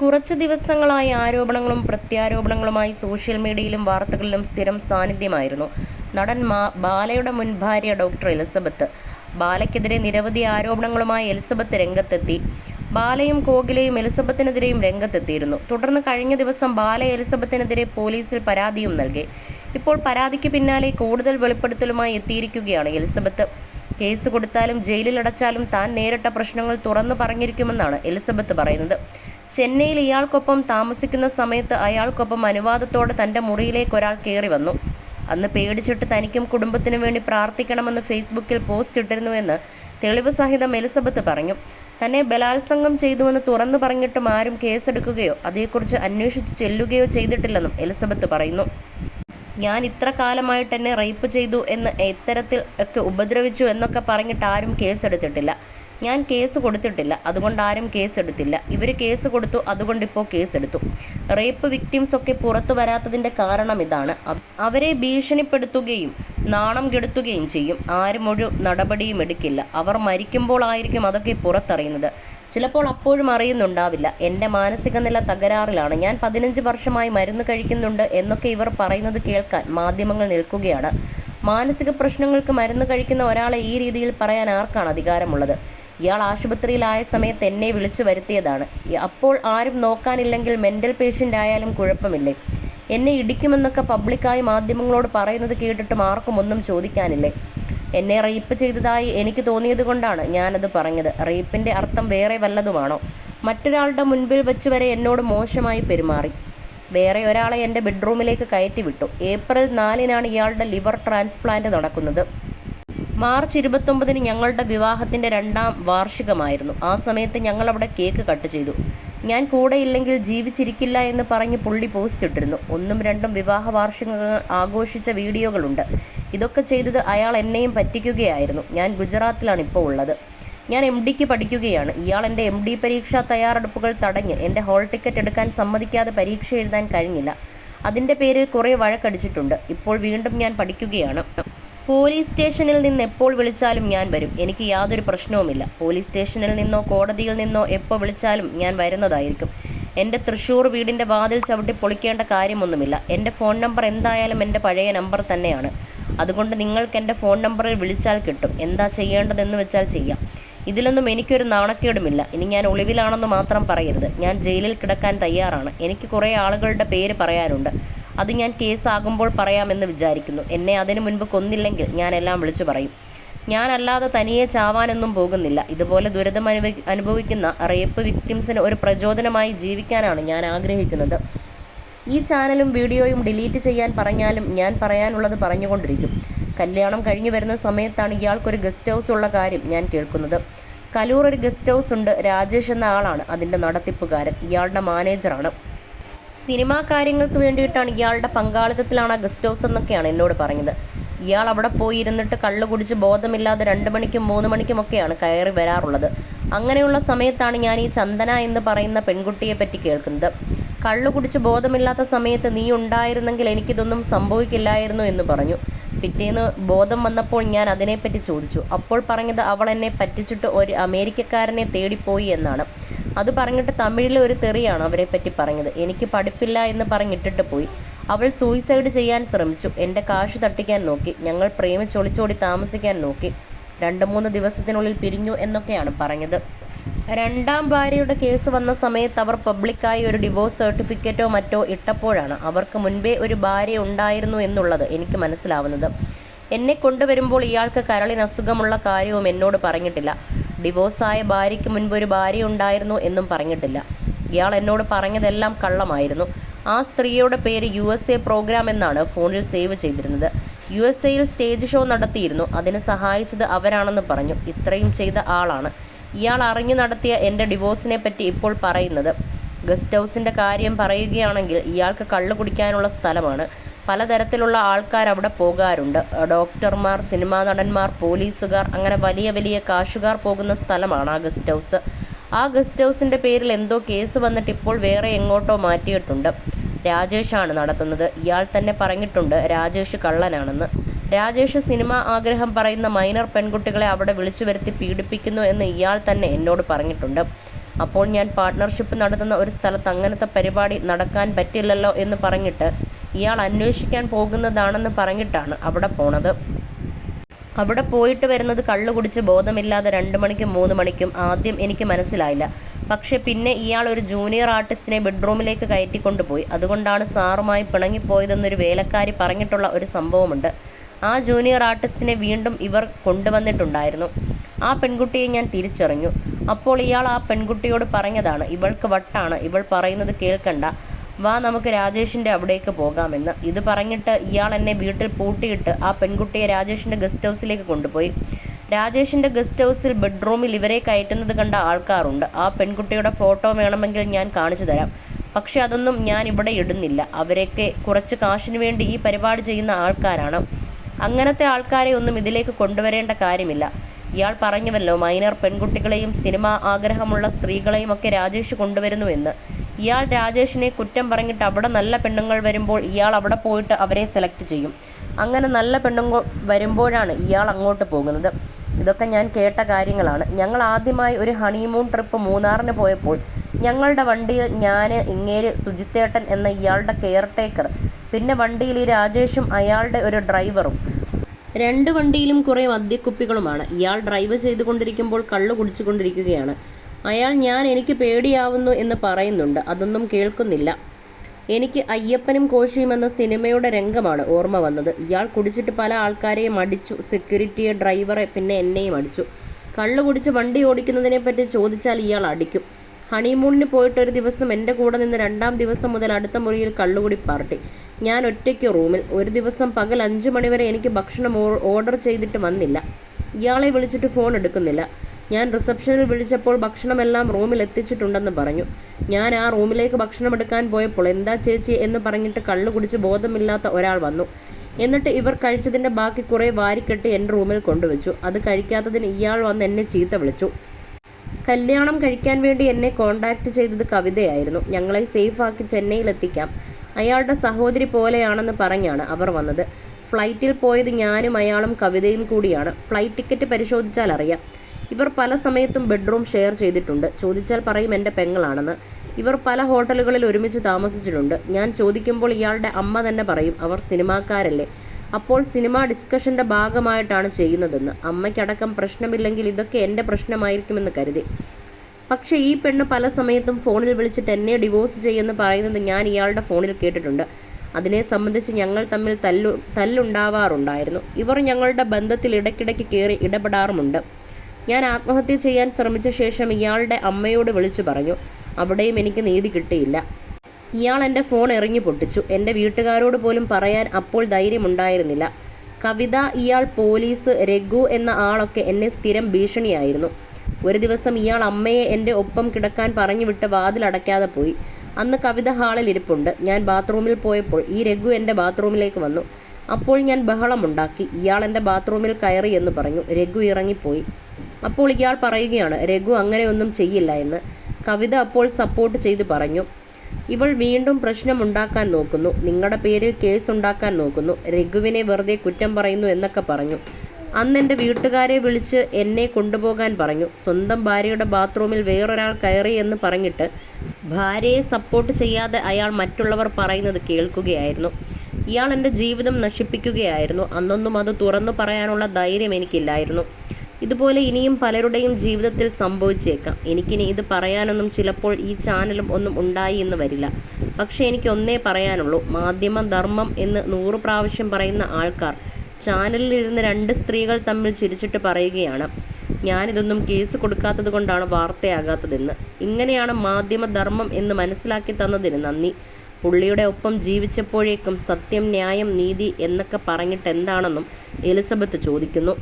കുറച്ച് ദിവസങ്ങളായി ആരോപണങ്ങളും പ്രത്യാരോപണങ്ങളുമായി സോഷ്യൽ മീഡിയയിലും വാർത്തകളിലും സ്ഥിരം സാന്നിധ്യമായിരുന്നു. നടൻ മാ ബാലയുടെ മുൻ ഭാര്യ ഡോക്ടർ എലിസബത്ത്. ബാലയ്ക്കെതിരെ നിരവധി ആരോപണങ്ങളുമായി എലിസബത്ത് രംഗത്തെത്തി. ബാലയും കോകിലയും എലിസബത്തിനെതിരെയും രംഗത്തെത്തിയിരുന്നു. തുടർന്ന് കഴിഞ്ഞ ദിവസം ബാല എലിസബത്തിനെതിരെ പോലീസിൽ പരാതിയും നൽകി. ഇപ്പോൾ പരാതിക്ക് പിന്നാലെ കൂടുതൽ വെളിപ്പെടുത്തലുമായി എത്തിയിരിക്കുകയാണ് എലിസബത്ത്. കേസ് കൊടുത്താലും ജയിലിൽ അടച്ചാലും താൻ നേരിട്ട പ്രശ്നങ്ങൾ തുറന്നു പറഞ്ഞിരിക്കുമെന്നാണ് എലിസബത്ത് പറയുന്നത്. ചെന്നൈയിൽ ഇയാൾക്കൊപ്പം താമസിക്കുന്ന സമയത്ത് അയാൾക്കൊപ്പം അനുവാദത്തോടെ തന്റെ മുറിയിലേക്ക് ഒരാൾ കയറി വന്നു. അന്ന് പേടിച്ചിട്ട് തനിക്കും കുടുംബത്തിനും വേണ്ടി പ്രാർത്ഥിക്കണമെന്ന് ഫേസ്ബുക്കിൽ പോസ്റ്റ് ഇട്ടിരുന്നുവെന്ന് തെളിവ് സഹിതം എലിസബത്ത് പറഞ്ഞു. തന്നെ ബലാത്സംഗം ചെയ്തുവെന്ന് തുറന്നു പറഞ്ഞിട്ടും ആരും കേസെടുക്കുകയോ അതേക്കുറിച്ച് അന്വേഷിച്ച് ചെല്ലുകയോ ചെയ്തിട്ടില്ലെന്നും എലിസബത്ത് പറയുന്നു. ഞാൻ ഇത്ര കാലമായിട്ട് എന്നെ റേപ്പ് ചെയ്തു എന്ന് ഇത്തരത്തിൽ ഒക്കെ ഉപദ്രവിച്ചു എന്നൊക്കെ പറഞ്ഞിട്ട് ആരും കേസെടുത്തിട്ടില്ല. ഞാൻ കേസ് കൊടുത്തിട്ടില്ല. അതുകൊണ്ട് ആരും കേസ് എടുത്തില്ല. ഇവർ കേസ് കൊടുത്തു അതുകൊണ്ട് ഇപ്പോൾ കേസെടുത്തു റേപ്പ് വിക്ടിംസ് ഒക്കെ പുറത്തു വരാത്തതിന്റെ കാരണം ഇതാണ്. അവരെ ഭീഷണിപ്പെടുത്തുകയും നാണം കെടുത്തുകയും ചെയ്യും. ആരും ഒരു നടപടിയും എടുക്കില്ല. അവർ മരിക്കുമ്പോൾ ആയിരിക്കും അതൊക്കെ പുറത്തറിയുന്നത്. ചിലപ്പോൾ അപ്പോഴും അറിയുന്നുണ്ടാവില്ല. എന്റെ മാനസിക നില തകരാറിലാണ്. ഞാൻ പതിനഞ്ച് വർഷമായി മരുന്ന് കഴിക്കുന്നുണ്ട് എന്നൊക്കെ ഇവർ പറയുന്നത് കേൾക്കാൻ മാധ്യമങ്ങൾ നിൽക്കുകയാണ്. മാനസിക പ്രശ്നങ്ങൾക്ക് മരുന്ന് കഴിക്കുന്ന ഒരാളെ ഈ രീതിയിൽ പറയാൻ ആർക്കാണ് അധികാരമുള്ളത്? ഇയാൾ ആശുപത്രിയിലായ സമയത്ത് എന്നെ വിളിച്ചു വരുത്തിയതാണ്. അപ്പോൾ ആരും നോക്കാനില്ലെങ്കിൽ മെന്റൽ പേഷ്യന്റ് ആയാലും കുഴപ്പമില്ലേ? എന്നെ ഇടിക്കുമെന്നൊക്കെ പബ്ലിക്കായി മാധ്യമങ്ങളോട് പറയുന്നത് കേട്ടിട്ടും ആർക്കും ഒന്നും ചോദിക്കാനില്ലേ? എന്നെ റേപ്പ് ചെയ്തതായി എനിക്ക് തോന്നിയത് കൊണ്ടാണ് ഞാനത് പറഞ്ഞത്. റേപ്പിന്റെ അർത്ഥം വേറെ വല്ലതുമാണോ? മറ്റൊരാളുടെ മുൻപിൽ വെച്ച് വരെ എന്നോട് മോശമായി പെരുമാറി. വേറെ ഒരാളെ എന്റെ ബെഡ്റൂമിലേക്ക് കയറ്റി വിട്ടു. ഏപ്രിൽ നാലിനാണ് ഇയാളുടെ ലിവർ ട്രാൻസ്പ്ലാന്റ് നടക്കുന്നത്. മാർച്ച് ഇരുപത്തൊമ്പതിന് ഞങ്ങളുടെ വിവാഹത്തിന്റെ രണ്ടാം വാർഷികമായിരുന്നു. ആ സമയത്ത് ഞങ്ങളവിടെ കേക്ക് കട്ട് ചെയ്തു. ഞാൻ കൂടെ ഇല്ലെങ്കിൽ ജീവിച്ചിരിക്കില്ല എന്ന് പറഞ്ഞ് പുള്ളി പോസ്റ്റ് ഇട്ടിരുന്നു. ഒന്നും രണ്ടും വിവാഹ വാർഷിക ആഘോഷിച്ച വീഡിയോകളുണ്ട്. ഇതൊക്കെ ചെയ്തത് അയാൾ എന്നെയും പറ്റിക്കുകയായിരുന്നു. ഞാൻ ഗുജറാത്തിലാണ് ഇപ്പോൾ ഉള്ളത്. ഞാൻ എം ഡിക്ക് പഠിക്കുകയാണ്. ഇയാൾ എന്റെ എം ഡി പരീക്ഷാ തയ്യാറെടുപ്പുകൾ തടഞ്ഞ് എന്റെ ഹോൾ ടിക്കറ്റ് എടുക്കാൻ സമ്മതിക്കാതെ പരീക്ഷ എഴുതാൻ കഴിഞ്ഞില്ല. അതിന്റെ പേരിൽ കുറേ വഴക്കടിച്ചിട്ടുണ്ട്. ഇപ്പോൾ വീണ്ടും ഞാൻ പഠിക്കുകയാണ്. പോലീസ് സ്റ്റേഷനിൽ നിന്ന് എപ്പോൾ വിളിച്ചാലും ഞാൻ വരും. എനിക്ക് യാതൊരു പ്രശ്നവുമില്ല. പോലീസ് സ്റ്റേഷനിൽ നിന്നോ കോടതിയിൽ നിന്നോ എപ്പോൾ വിളിച്ചാലും ഞാൻ വരുന്നതായിരിക്കും. എന്റെ തൃശ്ശൂർ വീടിന്റെ വാതിൽ ചവിട്ടി പൊളിക്കേണ്ട കാര്യമൊന്നുമില്ല. എന്റെ ഫോൺ നമ്പർ എന്തായാലും എന്റെ പഴയ നമ്പർ തന്നെയാണ്. അതുകൊണ്ട് നിങ്ങൾക്ക് എന്റെ ഫോൺ നമ്പറിൽ വിളിച്ചാൽ കിട്ടും. എന്താ ചെയ്യേണ്ടതെന്ന് വെച്ചാൽ ചെയ്യാം. ഇതിലൊന്നും എനിക്കൊരു നാണക്കേടുമില്ല. ഇനി ഞാൻ ഒളിവിലാണെന്ന് മാത്രം പറയരുത്. ഞാൻ ജയിലിൽ കിടക്കാൻ തയ്യാറാണ്. എനിക്ക് കുറേ ആളുകളുടെ പേര് പറയാനുണ്ട്. അത് ഞാൻ കേസാകുമ്പോൾ പറയാമെന്ന് വിചാരിക്കുന്നു. എന്നെ അതിനു മുൻപ് കൊന്നില്ലെങ്കിൽ ഞാൻ എല്ലാം വിളിച്ചു പറയും. ഞാനല്ലാതെ തനിയെ ചാവാനൊന്നും പോകുന്നില്ല. ഇതുപോലെ ദുരിതം അനുഭവി അനുഭവിക്കുന്ന റേപ്പ് വിക്ടിംസിന് ഒരു പ്രചോദനമായി ജീവിക്കാനാണ് ഞാൻ ആഗ്രഹിക്കുന്നത്. ഈ ചാനലും വീഡിയോയും ഡിലീറ്റ് ചെയ്യാൻ പറഞ്ഞാലും ഞാൻ പറയാനുള്ളത് പറഞ്ഞുകൊണ്ടിരിക്കും. കല്യാണം കഴിഞ്ഞു വരുന്ന സമയത്താണ് ഇയാൾക്കൊരു ഗസ്റ്റ് ഹൗസ് ഉള്ള കാര്യം ഞാൻ കേൾക്കുന്നത്. കലൂർ ഒരു ഗസ്റ്റ് ഹൗസ് ഉണ്ട് രാജേഷ് എന്ന ആളാണ്. അതിന്റെ നടത്തിപ്പുകാരൻ. ഇയാളുടെ മാനേജറാണ്. സിനിമാ കാര്യങ്ങൾക്ക് വേണ്ടിയിട്ടാണ് ഇയാളുടെ പങ്കാളിത്തത്തിലാണ് ഗസ്റ്റ് ഹൗസ് എന്നൊക്കെയാണ് എന്നോട് പറഞ്ഞത്. ഇയാൾ അവിടെ പോയി ഇരുന്നിട്ട് കള്ളു കുടിച്ച് ബോധമില്ലാതെ രണ്ട് മണിക്കും മൂന്ന് മണിക്കുമൊക്കെയാണ് കയറി വരാറുള്ളത്. അങ്ങനെയുള്ള സമയത്താണ് ഞാൻ ഈ ചന്ദന എന്ന് പറയുന്ന പെൺകുട്ടിയെ പറ്റി കേൾക്കുന്നത്. കള്ളു കുടിച്ച് ബോധമില്ലാത്ത സമയത്ത് നീ ഉണ്ടായിരുന്നെങ്കിൽ എനിക്കിതൊന്നും സംഭവിക്കില്ലായിരുന്നു എന്ന് പറഞ്ഞു. പിറ്റേന്ന് ബോധം വന്നപ്പോൾ ഞാൻ അതിനെപ്പറ്റി ചോദിച്ചു. അപ്പോൾ പറഞ്ഞത് അവൾ എന്നെ പറ്റിച്ചിട്ട് ഒരു അമേരിക്കക്കാരനെ തേടിപ്പോയി എന്നാണ്. അത് പറഞ്ഞിട്ട് തമിഴിലെ ഒരു തെറിയാണ് അവരെ പറ്റി പറഞ്ഞത്. എനിക്ക് പഠിപ്പില്ല എന്ന് പറഞ്ഞിട്ടിട്ട് പോയി. അവൾ സൂയിസൈഡ് ചെയ്യാൻ ശ്രമിച്ചു. എന്റെ കാശ് തട്ടിക്കാൻ നോക്കി. ഞങ്ങൾ പ്രേമിച്ചൊളിച്ചോടി താമസിക്കാൻ നോക്കി. രണ്ട് മൂന്ന് ദിവസത്തിനുള്ളിൽ പിരിഞ്ഞു എന്നൊക്കെയാണ് പറഞ്ഞത്. രണ്ടാം ഭാര്യയുടെ കേസ് വന്ന സമയത്ത് അവർ പബ്ലിക്കായി ഒരു ഡിവോഴ്സ് സർട്ടിഫിക്കറ്റോ മറ്റോ ഇട്ടപ്പോഴാണ് അവർക്ക് മുൻപേ ഒരു ഭാര്യ ഉണ്ടായിരുന്നു എന്നുള്ളത് എനിക്ക് മനസ്സിലാവുന്നത്. എന്നെ കൊണ്ടുവരുമ്പോൾ ഇയാൾക്ക് കരളിന് അസുഖമുള്ള കാര്യവും എന്നോട് പറഞ്ഞിട്ടില്ല. ഡിവോഴ്സായ ഭാര്യയ്ക്ക് മുൻപ് ഒരു ഭാര്യ ഉണ്ടായിരുന്നു എന്നും പറഞ്ഞിട്ടില്ല. ഇയാൾ എന്നോട് പറഞ്ഞതെല്ലാം കള്ളമായിരുന്നു. ആ സ്ത്രീയുടെ പേര് യു എസ് എ പ്രോഗ്രാം എന്നാണ് ഫോണിൽ സേവ് ചെയ്തിരുന്നത്. യു എസ് എയിൽ സ്റ്റേജ് ഷോ നടത്തിയിരുന്നു. അതിന് സഹായിച്ചത് അവരാണെന്ന് പറഞ്ഞു. ഇത്രയും ചെയ്ത ആളാണ്. ഇയാൾ അറിഞ്ഞു നടത്തിയ എന്റെ ഡിവോഴ്സിനെ പറ്റി ഇപ്പോൾ പറയുന്നത്. ഗസ്റ്റ് ഹൗസിന്റെ കാര്യം പറയുകയാണെങ്കിൽ ഇയാൾക്ക് കള്ളു കുടിക്കാനുള്ള സ്ഥലമാണ്. പലതരത്തിലുള്ള ആൾക്കാർ അവിടെ പോകാറുണ്ട്. ഡോക്ടർമാർ സിനിമാ നടന്മാർ പോലീസുകാർ അങ്ങനെ വലിയ വലിയ കാശുകാർ പോകുന്ന സ്ഥലമാണ് ആ ഗസ്റ്റ് ഹൗസ്. ആ ഗസ്റ്റ് ഹൗസിന്റെ പേരിൽ എന്തോ കേസ് വന്നിട്ട് ഇപ്പോൾ വേറെ എങ്ങോട്ടോ മാറ്റിയിട്ടുണ്ട്. രാജേഷാണ് നടത്തുന്നത്. ഇയാൾ തന്നെ പറഞ്ഞിട്ടുണ്ട് രാജേഷ് കള്ളനാണെന്ന്. രാജേഷ് സിനിമ ആഗ്രഹം പറയുന്ന മൈനർ പെൺകുട്ടികളെ അവിടെ വിളിച്ചു വരുത്തി പീഡിപ്പിക്കുന്നു എന്ന് ഇയാൾ തന്നെ എന്നോട് പറഞ്ഞിട്ടുണ്ട്. അപ്പോൾ ഞാൻ പാർട്ട്ണർഷിപ്പ് നടത്തുന്ന ഒരു സ്ഥലത്ത് അങ്ങനത്തെ പരിപാടി നടക്കാൻ പറ്റില്ലല്ലോ എന്ന് പറഞ്ഞിട്ട് ഇയാൾ അന്വേഷിക്കാൻ പോകുന്നതാണെന്ന് പറഞ്ഞിട്ടാണ് അവിടെ പോണത്. അവിടെ പോയിട്ട് വരുന്നത് കള്ളു കുടിച്ച് ബോധമില്ലാതെ രണ്ട് മണിക്കും മൂന്ന് മണിക്കും ആദ്യം എനിക്ക് മനസ്സിലായില്ല. പക്ഷെ പിന്നെ ഇയാൾ ഒരു ജൂനിയർ ആർട്ടിസ്റ്റിനെ ബെഡ്റൂമിലേക്ക് കയറ്റിക്കൊണ്ടുപോയി. അതുകൊണ്ടാണ് സാറുമായി പിണങ്ങിപ്പോയതെന്നൊരു വേലക്കാരി പറഞ്ഞിട്ടുള്ള ഒരു സംഭവമുണ്ട്. ആ ജൂനിയർ ആർട്ടിസ്റ്റിനെ വീണ്ടും ഇവർ കൊണ്ടുവന്നിട്ടുണ്ടായിരുന്നു. ആ പെൺകുട്ടിയെ ഞാൻ തിരിച്ചറിഞ്ഞു. അപ്പോൾ ഇയാൾ ആ പെൺകുട്ടിയോട് പറഞ്ഞതാണ് ഇവൾക്ക് വട്ടാണ്. ഇവൾ പറയുന്നത് കേൾക്കണ്ട. വാ നമുക്ക് രാജേഷിന്റെ അവിടേക്ക് പോകാമെന്ന്. ഇത് പറഞ്ഞിട്ട് ഇയാൾ എന്നെ വീട്ടിൽ പൂട്ടിയിട്ട് ആ പെൺകുട്ടിയെ രാജേഷിന്റെ ഗസ്റ്റ് ഹൗസിലേക്ക് കൊണ്ടുപോയി. രാജേഷിന്റെ ഗസ്റ്റ് ഹൗസിൽ ബെഡ്റൂമിൽ ഇവരെ കയറ്റുന്നത് കണ്ട ആൾക്കാരുണ്ട്. ആ പെൺകുട്ടിയുടെ ഫോട്ടോ വേണമെങ്കിൽ ഞാൻ കാണിച്ചു തരാം. പക്ഷെ അതൊന്നും ഞാൻ ഇവിടെ ഇടുന്നില്ല. അവരൊക്കെ കുറച്ച് കാശിന് വേണ്ടി ഈ പരിപാടി ചെയ്യുന്ന ആൾക്കാരാണ്. അങ്ങനത്തെ ആൾക്കാരെ ഒന്നും ഇതിലേക്ക് കൊണ്ടുവരേണ്ട കാര്യമില്ല. ഇയാൾ പറഞ്ഞുവല്ലോ മൈനർ പെൺകുട്ടികളെയും സിനിമ ആഗ്രഹമുള്ള സ്ത്രീകളെയും ഒക്കെ രാജേഷ് കൊണ്ടുവരുന്നു എന്ന് ഇയാൾ രാജേഷിനെ കുറ്റം പറഞ്ഞിട്ട് അവിടെ നല്ല പെണ്ണുങ്ങൾ വരുമ്പോൾ ഇയാൾ അവിടെ പോയിട്ട് അവരെ സെലക്ട് ചെയ്യും. അങ്ങനെ നല്ല പെണ്ണുങ്ങൾ വരുമ്പോഴാണ് ഇയാൾ അങ്ങോട്ട് പോകുന്നത്. ഇതൊക്കെ ഞാൻ കേട്ട കാര്യങ്ങളാണ്. ഞങ്ങൾ ആദ്യമായി ഒരു ഹണിമൂൺ ട്രിപ്പ് മൂന്നാറിന് പോയപ്പോൾ ഞങ്ങളുടെ വണ്ടിയിൽ ഞാൻ ഇങ്ങേര് സുജിത്തേട്ടൻ എന്ന ഇയാളുടെ കെയർ ടേക്കർ പിന്നെ വണ്ടിയിൽ ഈ രാജേഷും അയാളുടെ ഒരു ഡ്രൈവറും രണ്ട് വണ്ടിയിലും കുറേ മദ്യക്കുപ്പികളുമാണ്. ഇയാൾ ഡ്രൈവ് ചെയ്തുകൊണ്ടിരിക്കുമ്പോൾ കള്ളു കുടിച്ചുകൊണ്ടിരിക്കുകയാണ്. അയാൾ ഞാൻ എനിക്ക് പേടിയാവുന്നു എന്ന് പറയുന്നുണ്ട്. അതൊന്നും കേൾക്കുന്നില്ല. എനിക്ക് അയ്യപ്പനും കോശിയും എന്ന സിനിമയുടെ രംഗമാണ് ഓർമ്മ വന്നത്. ഇയാൾ കുടിച്ചിട്ട് പല ആൾക്കാരെയും അടിച്ചു. സെക്യൂരിറ്റിയെ ഡ്രൈവറെ പിന്നെ എന്നെയും അടിച്ചു. കള്ളു കുടിച്ച് വണ്ടി ഓടിക്കുന്നതിനെ പറ്റി ചോദിച്ചാൽ ഇയാൾ അടിക്കും. ഹണിമൂണിന് പോയിട്ട് ഒരു ദിവസം എന്റെ കൂടെ നിന്ന് രണ്ടാം ദിവസം മുതൽ അടുത്ത മുറിയിൽ കള്ളുകുടി പാർട്ടി. ഞാൻ ഒറ്റയ്ക്ക് റൂമിൽ. ഒരു ദിവസം പകൽ അഞ്ച് മണിവരെ എനിക്ക് ഭക്ഷണം ഓർഡർ ചെയ്തിട്ട് വന്നില്ല. ഇയാളെ വിളിച്ചിട്ട് ഫോൺ എടുക്കുന്നില്ല. ഞാൻ റിസപ്ഷനിൽ വിളിച്ചപ്പോൾ ഭക്ഷണമെല്ലാം റൂമിൽ എത്തിച്ചിട്ടുണ്ടെന്ന് പറഞ്ഞു. ഞാൻ ആ റൂമിലേക്ക് ഭക്ഷണം എടുക്കാൻ പോയപ്പോൾ എന്താ ചേച്ചി എന്ന് പറഞ്ഞിട്ട് കള്ളു കുടിച്ച് ബോധമില്ലാത്ത ഒരാൾ വന്നു. എന്നിട്ട് ഇവർ കഴിച്ചതിന്റെ ബാക്കി കുറേ വാരിക്കെട്ട് എന്റെ റൂമിൽ കൊണ്ടുവച്ചു. അത് കഴിക്കാത്തതിന് ഇയാൾ വന്ന് എന്നെ ചീത്ത വിളിച്ചു. കല്യാണം കഴിക്കാൻ വേണ്ടി എന്നെ കോണ്ടാക്ട് ചെയ്തത് കവിതയായിരുന്നു. ഞങ്ങളെ സേഫാക്കി ചെന്നൈയിലെത്തിക്കാം. അയാളുടെ സഹോദരി പോലെയാണെന്ന് പറഞ്ഞാണ് അവർ വന്നത്. ഫ്ലൈറ്റിൽ പോയത് ഞാനും അയാളും കവിതയും കൂടിയാണ്. ഫ്ലൈറ്റ് ടിക്കറ്റ് പരിശോധിച്ചാൽ അറിയാം. ഇവർ പല സമയത്തും ബെഡ്റൂം ഷെയർ ചെയ്തിട്ടുണ്ട്. ചോദിച്ചാൽ പറയും എന്റെ പെങ്ങളാണെന്ന്. ഇവർ പല ഹോട്ടലുകളിൽ ഒരുമിച്ച് താമസിച്ചിട്ടുണ്ട്. ഞാൻ ചോദിക്കുമ്പോൾ ഇയാളുടെ അമ്മ തന്നെ പറയും അവർ സിനിമാക്കാരല്ലേ? അപ്പോൾ സിനിമ ഡിസ്കഷന്റെ ഭാഗമായിട്ടാണ് ചെയ്യുന്നതെന്ന്. അമ്മയ്ക്കടക്കം പ്രശ്നമില്ലെങ്കിൽ ഇതൊക്കെ എന്റെ പ്രശ്നമായിരിക്കുമെന്ന് കരുതി. പക്ഷേ ഈ പെണ്ണ് പല സമയത്തും ഫോണിൽ വിളിച്ചിട്ട് എന്നെ ഡിവോഴ്സ് ചെയ്യുമെന്ന് പറയുന്നത് ഞാൻ ഇയാളുടെ ഫോണിൽ കേട്ടിട്ടുണ്ട്. അതിനെ സംബന്ധിച്ച് ഞങ്ങൾ തമ്മിൽ തല്ലു തല്ലുണ്ടാവാറുണ്ടായിരുന്നു. ഇവർ ഞങ്ങളുടെ ബന്ധത്തിൽ ഇടയ്ക്കിടയ്ക്ക് കയറി ഇടപെടാറുമുണ്ട്. ഞാൻ ആത്മഹത്യ ചെയ്യാൻ ശ്രമിച്ച ശേഷം ഇയാളുടെ അമ്മയോട് വിളിച്ചു പറഞ്ഞു. അവിടെയും എനിക്ക് നീതി കിട്ടിയില്ല. ഇയാൾ എന്റെ ഫോൺ എറിഞ്ഞു പൊട്ടിച്ചു. എന്റെ വീട്ടുകാരോട് പോലും പറയാൻ അപ്പോൾ ധൈര്യമുണ്ടായിരുന്നില്ല. കവിത ഇയാൾ പോലീസ് രഘു എന്ന ആളൊക്കെ എന്നെ സ്ഥിരം ഭീഷണിയായിരുന്നു. ഒരു ദിവസം ഇയാൾ അമ്മയെ എന്റെ ഒപ്പം കിടക്കാൻ പറഞ്ഞു വിട്ട് വാതിലടയ്ക്കാതെ പോയി. അന്ന് കവിത ഹാളിൽ ഇരിപ്പുണ്ട്. ഞാൻ ബാത്റൂമിൽ പോയപ്പോൾ ഈ രഘു എന്റെ ബാത്റൂമിലേക്ക് വന്നു. അപ്പോൾ ഞാൻ ബഹളമുണ്ടാക്കി ഇയാൾ എന്റെ ബാത്റൂമിൽ കയറി എന്ന് പറഞ്ഞു. രഘു ഇറങ്ങിപ്പോയി. അപ്പോൾ ഇയാൾ പറയുകയാണ് രഘു അങ്ങനെയൊന്നും ചെയ്യില്ല എന്ന്. കവിത അപ്പോൾ സപ്പോർട്ട് ചെയ്ത് പറഞ്ഞു. ഇവൾ വീണ്ടും പ്രശ്നമുണ്ടാക്കാൻ നോക്കുന്നു. നിങ്ങളുടെ പേരിൽ കേസ് ഉണ്ടാക്കാൻ നോക്കുന്നു. രഘുവിനെ വെറുതെ കുറ്റം പറയുന്നു എന്നൊക്കെ പറഞ്ഞു. അന്ന് എന്റെ വീട്ടുകാരെ വിളിച്ച് എന്നെ കൊണ്ടുപോകാൻ പറഞ്ഞു. സ്വന്തം ഭാര്യയുടെ ബാത്റൂമിൽ വേറൊരാൾ കയറി എന്ന് പറഞ്ഞിട്ട് ഭാര്യയെ സപ്പോർട്ട് ചെയ്യാതെ അയാൾ മറ്റുള്ളവർ പറയുന്നത് കേൾക്കുകയായിരുന്നു. ഇയാൾ എന്റെ ജീവിതം നശിപ്പിക്കുകയായിരുന്നു. അന്നൊന്നും അത് തുറന്നു പറയാനുള്ള ധൈര്യം എനിക്കില്ലായിരുന്നു. ഇതുപോലെ ഇനിയും പലരുടെയും ജീവിതത്തിൽ സംഭവിച്ചേക്കാം. എനിക്കിനി ഇത് പറയാനൊന്നും ചിലപ്പോൾ ഈ ചാനലും ഒന്നും ഉണ്ടായി എന്ന് വരില്ല. പക്ഷേ എനിക്ക് ഒന്നേ പറയാനുള്ളൂ. മാധ്യമ ധർമ്മം എന്ന് നൂറ് പ്രാവശ്യം പറയുന്ന ആൾക്കാർ ചാനലിൽ ഇരുന്ന് രണ്ട് സ്ത്രീകൾ തമ്മിൽ ചിരിച്ചിട്ട് പറയുകയാണ് ഞാനിതൊന്നും കേസ് കൊടുക്കാത്തത് കൊണ്ടാണ് വാർത്തയാകാത്തതെന്ന്. ഇങ്ങനെയാണ് മാധ്യമധർമ്മം എന്ന് മനസ്സിലാക്കി തന്നതിന് നന്ദി. പുള്ളിയുടെ ഒപ്പം ജീവിച്ചപ്പോഴേക്കും സത്യം ന്യായം നീതി എന്നൊക്കെ പറഞ്ഞിട്ട് എന്താണെന്നും എലിസബത്ത് ചോദിക്കുന്നു.